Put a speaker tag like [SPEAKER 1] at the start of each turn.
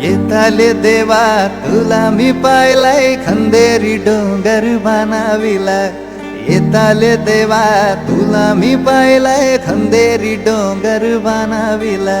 [SPEAKER 1] येताले देवा तुला मी पाहिलाय खंदेरी डोंगर बानाविला. येताले देवा तुला मी पाहिलाय खंदेरी डोंगर बानाविला.